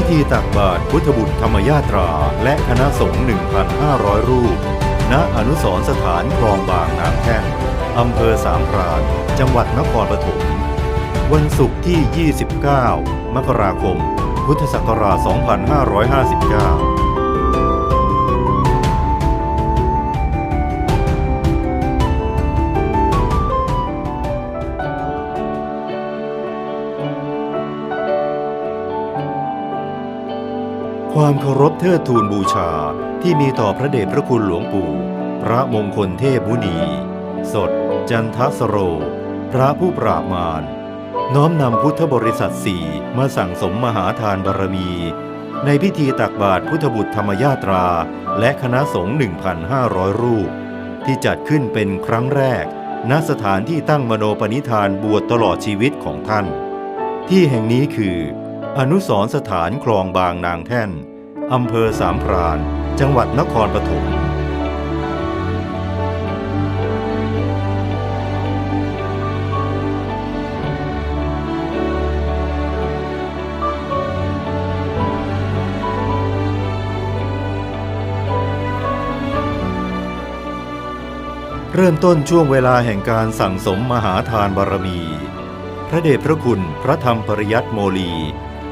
พิธีตักบาตรพุทธบุตรธรรมยาตรา และคณะสงฆ์1,500 รูป ณ อนุสรสถานคลองบางน้ำแท่งอำเภอสามพรานจังหวัดนครปฐม วันศุกร์ที่ 29 มกราคม พุทธศักราช 2559 ความเคารพเทิดทูนบูชาที่มีต่อพระเดชพระคุณหลวงปู่ พระมงคลเทพมุนี สด จันทสโร พระผู้ปราบมาร น้อมนำพุทธบริษัทสี่มาสั่งสมมหาทานบารมี ในพิธีตักบาตรพุทธบุตรธรรมยาตรา และคณะสงฆ์1,500 รูป ที่จัดขึ้นเป็นครั้งแรก ณสถานที่ตั้งมโนปณิธานบวชตลอดชีวิตของท่าน ที่แห่งนี้คือ อนุสรสถานคลองบางนางแท่น อำเภอสามพราน จังหวัดนครปฐมเริ่มต้นช่วงเวลาแห่งการสั่งสมมหาทานบารมี พระเดชพระคุณพระธรรมปริยัติโมลี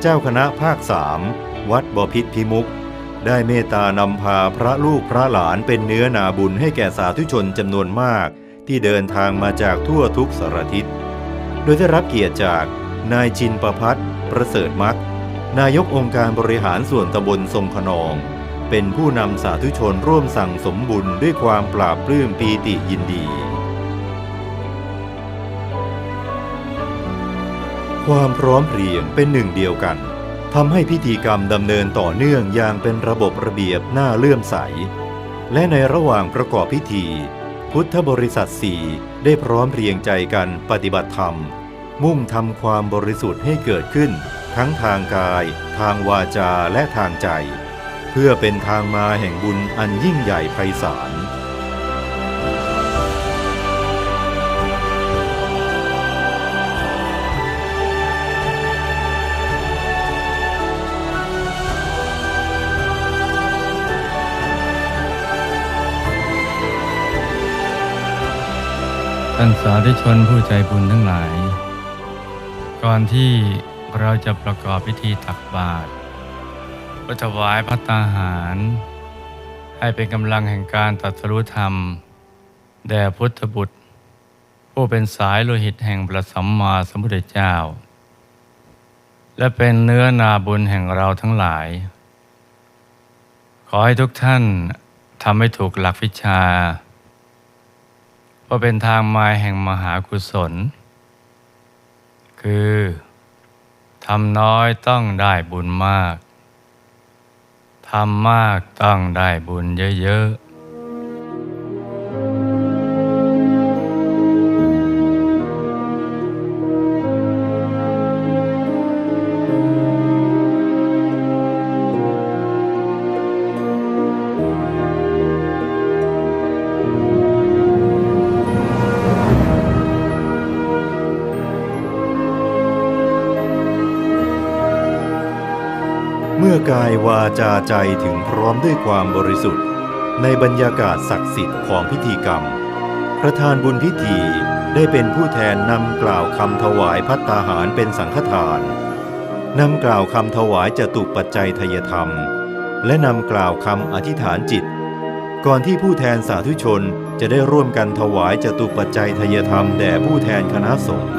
เจ้าคณะภาคสาม วัดบพิษพิมุก ได้เมตตานำพาพระลูกพระหลานเป็นเนื้อนาบุญให้แก่สาธุชนจำนวนมาก ที่เดินทางมาจากทั่วทุกสารทิศ โดยได้รับเกียรติจาก นายจินประพัฒน์ประเสริฐมักนายกองค์การบริหารส่วนตำบลทรงขนอง เป็นผู้นำสาธุชนร่วมสั่งสมบุญด้วยความปราบปลื้มปีติยินดี ความพร้อมเพรียงเป็นหนึ่งเดียวกัน ทำให้พิธีกรรมดำเนินต่อเนื่องอย่างเป็นระบบระเบียบน่าเลื่อมใส และในระหว่างประกอบพิธี พุทธบริษัทสี่ได้พร้อมเพรียงใจกันปฏิบัติธรรม มุ่งทำความบริสุทธิ์ให้เกิดขึ้น ทั้งทางกาย ทางวาจาและทางใจ เพื่อเป็นทางมาแห่งบุญอันยิ่งใหญ่ไพศาล ท่านสาธุชนผู้ใจบุญทั้งหลาย ก่อนที่เราจะประกอบพิธีตักบาตรก็ถวายพัตตาหาร ให้เป็นกำลังแห่งการตรัสรู้ธรรม แด่พุทธบุตร ผู้เป็นสายโลหิตแห่งพระสัมมาสัมพุทธเจ้า และเป็นเนื้อนาบุญแห่งเราทั้งหลาย ขอให้ทุกท่านทำให้ถูกหลักวิชา ว่าเป็นทางมาแห่งมหากุศล คือทำน้อยต้องได้บุญมาก ทำมากต้องได้บุญเยอะๆ จาใจถึงพร้อมด้วยความบริสุทธิ์ ในบรรยากาศศักดิ์สิทธิ์ของพิธีกรรม ประธานบุญพิธีได้เป็นผู้แทนนำกล่าวคำถวายพัตตาหารเป็นสังฆทานนำกล่าวคำถวายจตุปัจจัยทยธรรม และนำกล่าวคำอธิษฐานจิต ก่อนที่ผู้แทนสาธุชนจะได้ร่วมกันถวายจตุปัจจัยทยธรรมแด่ผู้แทนคณะสงฆ์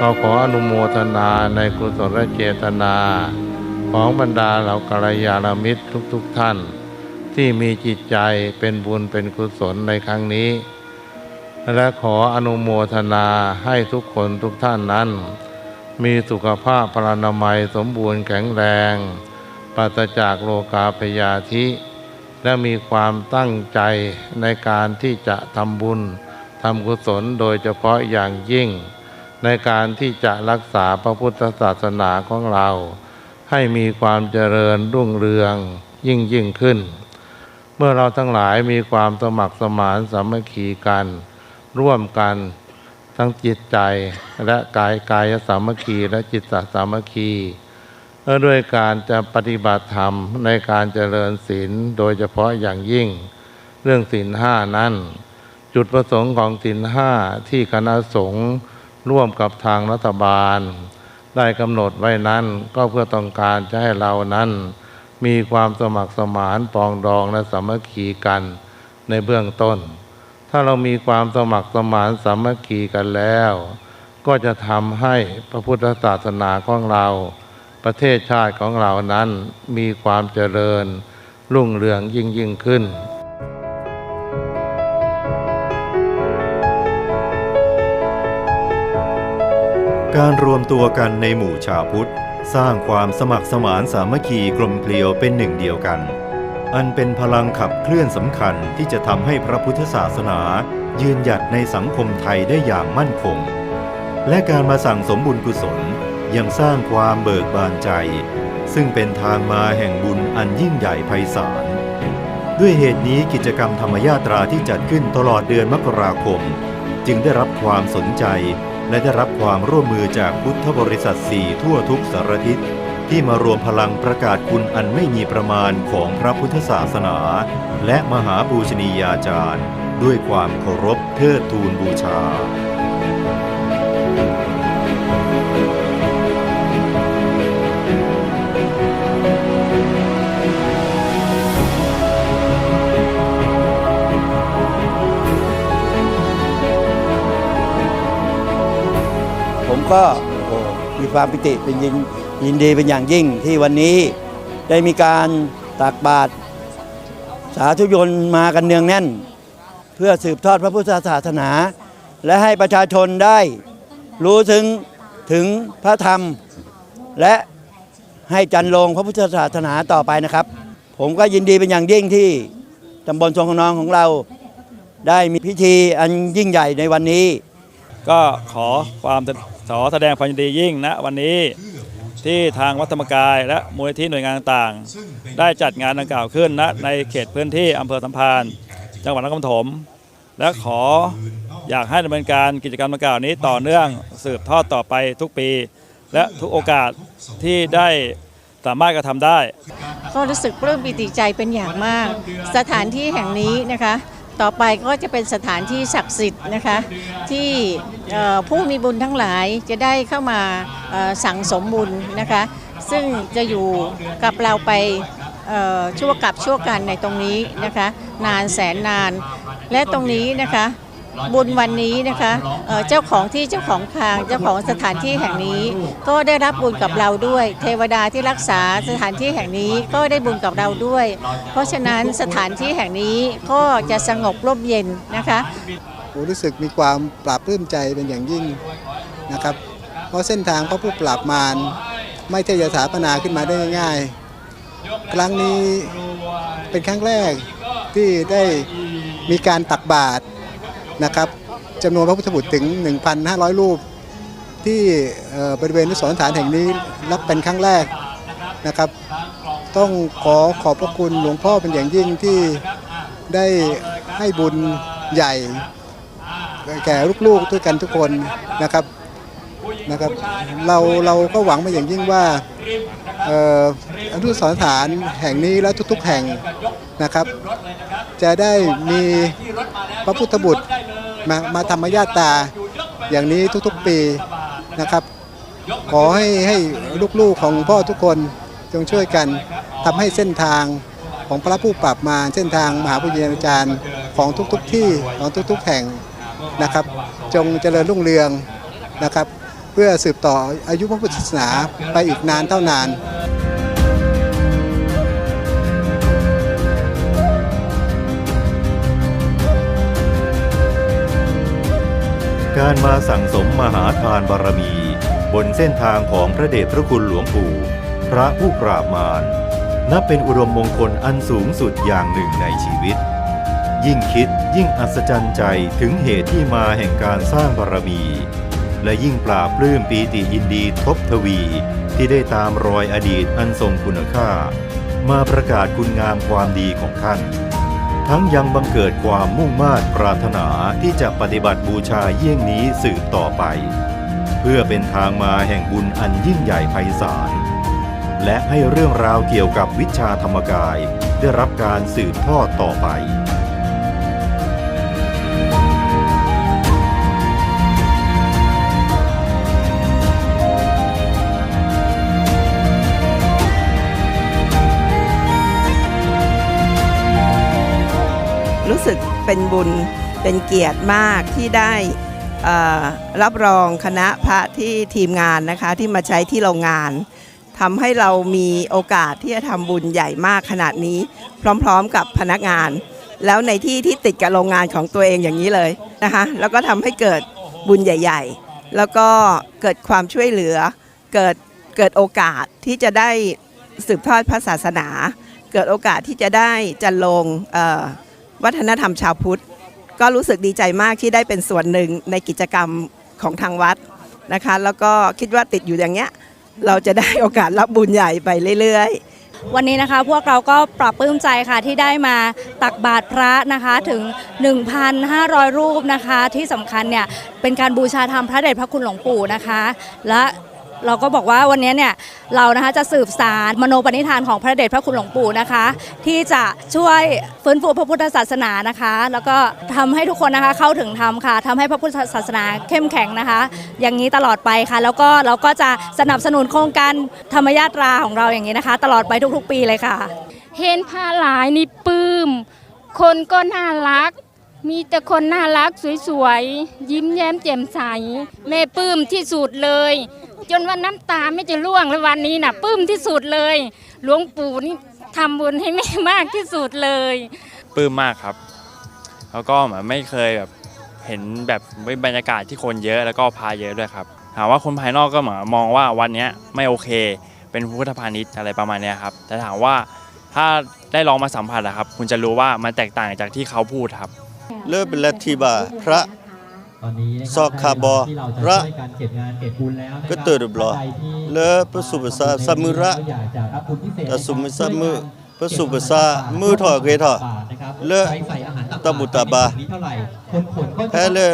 ก็ขออนุโมทนาในกุศลเจตนา ของบรรดาเหล่ากัลยาณมิตรทุกๆทท่าน ที่มีจิตใจเป็นบุญเป็นกุศลในครั้งนี้ และขออนุโมทนาให้ทุกคนทุกท่านนั้น มีสุขภาพพลานามัยสมบูรณ์แข็งแรงปราศจากโรคาพยาธิ และมีความตั้งใจในการที่จะทำบุญทำกุศลโดยเฉพาะอย่างยิ่ง ในการที่จะรักษาพระพุทธศาสนาของเรา ให้มีความเจริญรุ่งเรืองยิ่งยิ่งขึ้น เมื่อเราทั้งหลายมีความสมัครสมานสามัคคีกัน ร่วมกันทั้งจิตใจและกายกายสามัคคีและจิตตสามัคคีเอด้วยการจะปฏิบัติธรรมในการเจริญศีลโดยเฉพาะอย่างยิ่ง เรื่องศีลห้านั้น จุดประสงค์ของศีลห้าที่คณะสงฆ์ ร่วมกับทางรัฐบาล ได้กำหนดไว้นั้น ก็เพื่อต้องการจะให้เรานั้น มีความสมัครสมานปองดองและสามัคคีกันในเบื้องต้น ถ้าเรามีความสมัครสมานสามัคคีกันแล้ว ก็จะทำให้พระพุทธศาสนาของเรา ประเทศชาติของเรานั้นมีความเจริญรุ่งเรืองยิ่งยิ่งขึ้น การรวมตัวกันในหมู่ชาวพุทธ สร้างความสมัครสมานสามัคคีกลมเกลียวเป็นหนึ่งเดียวกัน อันเป็นพลังขับเคลื่อนสำคัญที่จะทำให้พระพุทธศาสนา ยืนหยัดในสังคมไทยได้อย่างมั่นคง และการมาสั่งสมบุญกุศลยังสร้างความเบิกบานใจ ซึ่งเป็นทางมาแห่งบุญอันยิ่งใหญ่ไพศาลด้วยเหตุนี้กิจกรรมธรรมยาตราที่จัดขึ้นตลอดเดือนมกราคม จึงได้รับความสนใจ และได้รับความร่วมมือจากพุทธบริษัทสี่ทั่วทุกสารทิศ ที่มารวมพลังประกาศคุณอันไม่มีประมาณของพระพุทธศาสนา และมหาบูชนียาจารย์ ด้วยความเคารพเทิดทูนบูชา ก็โอ้มีความปิติเป็นยินยินดีเป็นอย่างยิ่งที่วันนี้ได้มีการตักบาตรสาธุชนมากันเนืองแน่น เพื่อสืบทอดพระพุทธศาสนา และให้ประชาชนได้รู้ถึงถึงพระธรรม และให้จันลงพระพุทธศาสนาต่อไปนะครับ ผมก็ยินดีเป็นอย่างยิ่งที่ตำบลทรงขนองของเรา ได้มีพิธีอันยิ่งใหญ่ในวันนี้ ก็ขอความ ขอแสดงความยินดียิ่งนะวันนี้ที่ทางวัดธรรมกาย และมูลนิธิหน่วยงานต่างๆ ได้จัดงานดังกล่าวขึ้นนะในเขตพื้นที่อำเภอสัมพันธ์จังหวัดนครปฐมและขออยากให้ดำเนินการกิจกรรมดังกล่าวนี้ต่อเนื่องสืบทอดต่อไปทุกปี และทุกโอกาสที่ได้สามารถกระทำได้ ก็รู้สึกปลื้มปิติใจเป็นอย่างมาก สถานที่แห่งนี้นะคะ ต่อไปก็จะเป็นสถานที่ศักดิ์สิทธิ์นะคะ ที่ผู้มีบุญทั้งหลายจะได้เข้ามาสั่งสมบุญนะคะ ซึ่งจะอยู่กับเราไปชั่วกับชั่วกันในตรงนี้นะคะ นานแสนนานและตรงนี้นะคะ บุญวันนี้นะคะเอ่อเจ้าของที่เจ้าของทางเจ้าของสถานที่แห่งนี้ ก็ได้รับบุญกับเราด้วย เทวดาที่รักษาสถานที่แห่งนี้ก็ได้บุญกับเราด้วย เพราะฉะนั้นสถานที่แห่งนี้ก็จะสงบร่มเย็นนะคะผมรู้สึกมีความปราบปลื้มใจเป็นอย่างยิ่งนะครับ เพราะเส้นทางพระผู้ปราบมารไม่ใช่จะสถาปนาขึ้นมาได้ง่ายๆครั้งนี้เป็นครั้งแรกที่ได้มีการตักบาตร นะครับจำนวนพระพุทธบุตรถึง 1,500 รูป ที่บริเวณอนุสรสถานแห่งนี้รับเป็นครั้งแรกนะครับ ต้องขอขอบพระคุณหลวงพ่อเป็นอย่างยิ่งที่ได้ให้บุญใหญ่ แก่ลูกๆด้วยกันทุกคนนะครับนะครับเราเราก็หวังมาอย่างยิ่งว่าอนุสรสถานแห่งนี้และทุกๆแห่งนะครับ จะได้มีพระพุทธบุตร มามาธรรมญาตาอย่างนี้ทุกๆปีนะครับ ขอให้ให้ลูกๆของพ่อทุกคนจงช่วยกันทำให้เส้นทางของพระผู้ปราบมาเส้นทางมหาปุญญาจารย์ของทุกๆที่ของทุกๆแห่งนะครับ จงเจริญรุ่งเรืองนะครับ เพื่อสืบต่ออายุพระพุทธศาสนาไปอีกนานเท่านาน การมาสั่งสมมหาทานบารมี บนเส้นทางของพระเดชพระคุณหลวงปู่ พระผู้ปราบมารนับเป็นอุดมมงคลอันสูงสุดอย่างหนึ่งในชีวิต ยิ่งคิดยิ่งอัศจรรย์ใจถึงเหตุที่มาแห่งการสร้างบารมี และยิ่งปราบปลื้มปีติยินดีทบทวี ที่ได้ตามรอยอดีตอันทรงคุณค่า มาประกาศคุณงามความดีของท่าน ทั้งยังบังเกิดความมุ่งมา่ปรารถนาที่จะปฏิบัติบูชาเยี่ยงนี้สืบต่อไป เพื่อเป็นทางมาแห่งบุญอันยิ่งใหญ่ไพศาลและให้เรื่องราวเกี่ยวกับวิชาธรรมกาย ได้รับการสืบทอดต่อไป รู้สึกเป็นบุญเป็นเกียรติมากที่ได้รับรองคณะพระที่ทีมงานนะคะที่มาใช้ที่โรงงานทำให้เรามีโอกาสที่จะทำบุญใหญ่มากขนาดนี้ พร้อมๆกับพนักงาน แล้วในที่ที่ติดกับโรงงานของตัวเองอย่างนี้เลยนะคะแล้วก็ทำให้เกิดบุญใหญ่ ๆ แล้วก็เกิดความช่วยเหลือ เกิดเกิดโอกาสที่จะได้สืบทอดพระศาสนา เกิดโอกาสที่จะได้จันลงเอ่อ วัฒนธรรมชาวพุทธ ก็รู้สึกดีใจมากที่ได้เป็นส่วนหนึ่งในกิจกรรมของทางวัดนะคะ แล้วก็คิดว่าติดอยู่อย่างเงี้ยเราจะได้โอกาสรับบุญใหญ่ไปเรื่อยๆ วันนี้นะคะพวกเราก็ปรับปลื้มใจค่ะที่ได้มาตักบาตรพระนะคะถึง 1,500 รูปนะคะ ที่สำคัญเนี่ยเป็นการบูชาธรรมพระเดชพระคุณหลวงปู่นะคะ และ เราก็บอกว่าวันนี้เนี่ยเรานะคะจะสืบสารมโนปณิธานของพระเดชพระคุณหลวงปู่นะคะ ที่จะช่วยฟื้นฟูพระพุทธศาสนานะคะ แล้วก็ทำให้ทุกคนนะคะเข้าถึงธรรมค่ะทำให้พระพุทธศาสนาเข้มแข็งนะคะ อย่างนี้ตลอดไปค่ะ แล้วก็เราก็จะสนับสนุนโครงการธรรมยาตราของเราอย่างนี้นะคะ ตลอดไปทุกๆ ปีเลยค่ะ เห็นผ้าหลายนี่ปื้ม คนก็น่ารัก มีแต่คนน่ารักสวยๆ ยิ้มแย้มแจ่มใส แม่ปลื้มที่สุดเลย จนว่าน้ำตาไม่จะร่วงเลยวันนี้น่ะปลื้มที่สุดเลย หลวงปู่นี่ทำบุญให้แม่มากที่สุดเลยปลื้มมากครับ แล้วก็เหมือนไม่เคยแบบเห็นแบบบรรยากาศที่คนเยอะแล้วก็พาเยอะด้วยครับถามว่าคนภายนอกก็เหมือนมองว่าวันนี้ไม่โอเค เป็นพุทธพาณิชย์อะไรประมาณนี้ครับแต่ถามว่าถ้าได้ลองมาสัมผัสนะครับ คุณจะรู้ว่ามันแตกต่างจากที่เขาพูดครับ เลิศเป็นลัทธิบาพระซอกคาร์บอระก็เติร์ดบลอเลอพระสุภาษาสมุระตสุมิสมุพระสุภาษามือถอเกถอเลอตบุตตาบาแพ้เลอ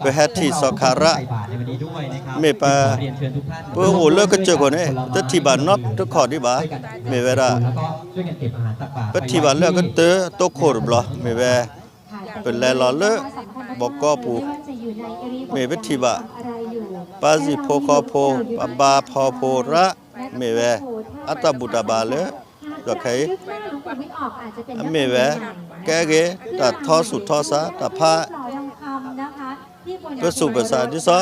ไปแฮตที่สอคาระเมปาเพื่อโอเลอก็เจอคนนี้ตัทีบานนอบทุกขอดีบาเมเวราปฏิบัติเลอก็เตอโตโครบลอเมเว เป็นแลลอเลบอกก็ปูเมวิธิบะปาสิโพคอโพปบาพอโพระเมเวอัตบุตตบาเลก็ไขเมเวแกเกตัดทอสุดทอสาตัดผ้าเพื่อสุภาษาที่ซอ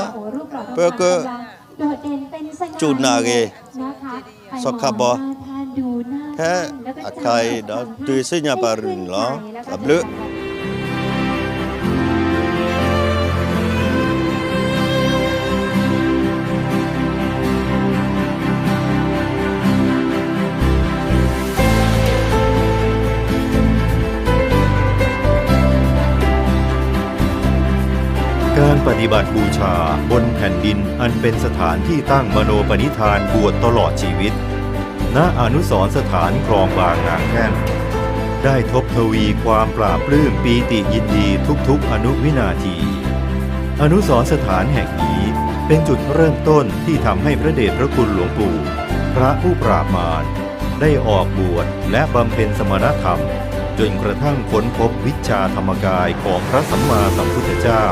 เพื่อก็จูดนาเกสกคาบอแพ้อาคายดอตุยสิญาปารึงลอตับลึ ฏิบัติบูชาบนแผ่นดินอันเป็นสถานที่ตั้งมโนปณิธานบวชตลอดชีวิต ณอนุสรสถานคลองบางนางแท่นได้ทบทวีความปราบปลื้มปีติยินดีทุกๆ อนุวินาที อนุสรสถานแห่งนี้เป็นจุดเริ่มต้นที่ทำให้พระเดชพระคุณหลวงปู่ พระผู้ปราบมารได้ออกบวชและบำเพ็ญสมณธรรม จนกระทั่งค้นพบวิชาธรรมกายของพระสัมมาสัมพุทธเจ้า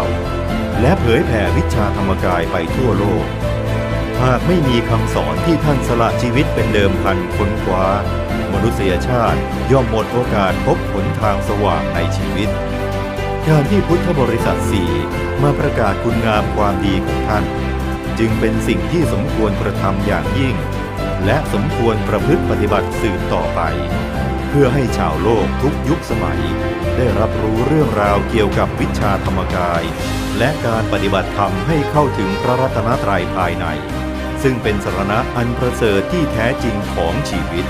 และเผยแผ่วิชาธรรมกายไปทั่วโลก หากไม่มีคำสอนที่ท่านสละชีวิตเป็นเดิมพันค้นคว้า มนุษยชาติย่อมหมดโอกาสพบหนทางสว่างในชีวิต การที่พุทธบริษัทสี่มาประกาศคุณงามความดีของท่าน จึงเป็นสิ่งที่สมควรกระทำอย่างยิ่ง และสมควรประพฤติปฏิบัติสืบต่อไป เพื่อให้ชาวโลกทุกยุคสมัย ได้รับรู้เรื่องราวเกี่ยวกับวิชาธรรมกาย และการปฏิบัติธรรมให้เข้าถึงพระรัตนตรัยภายใน ซึ่งเป็นสรณะอันประเสริฐที่แท้จริงของชีวิต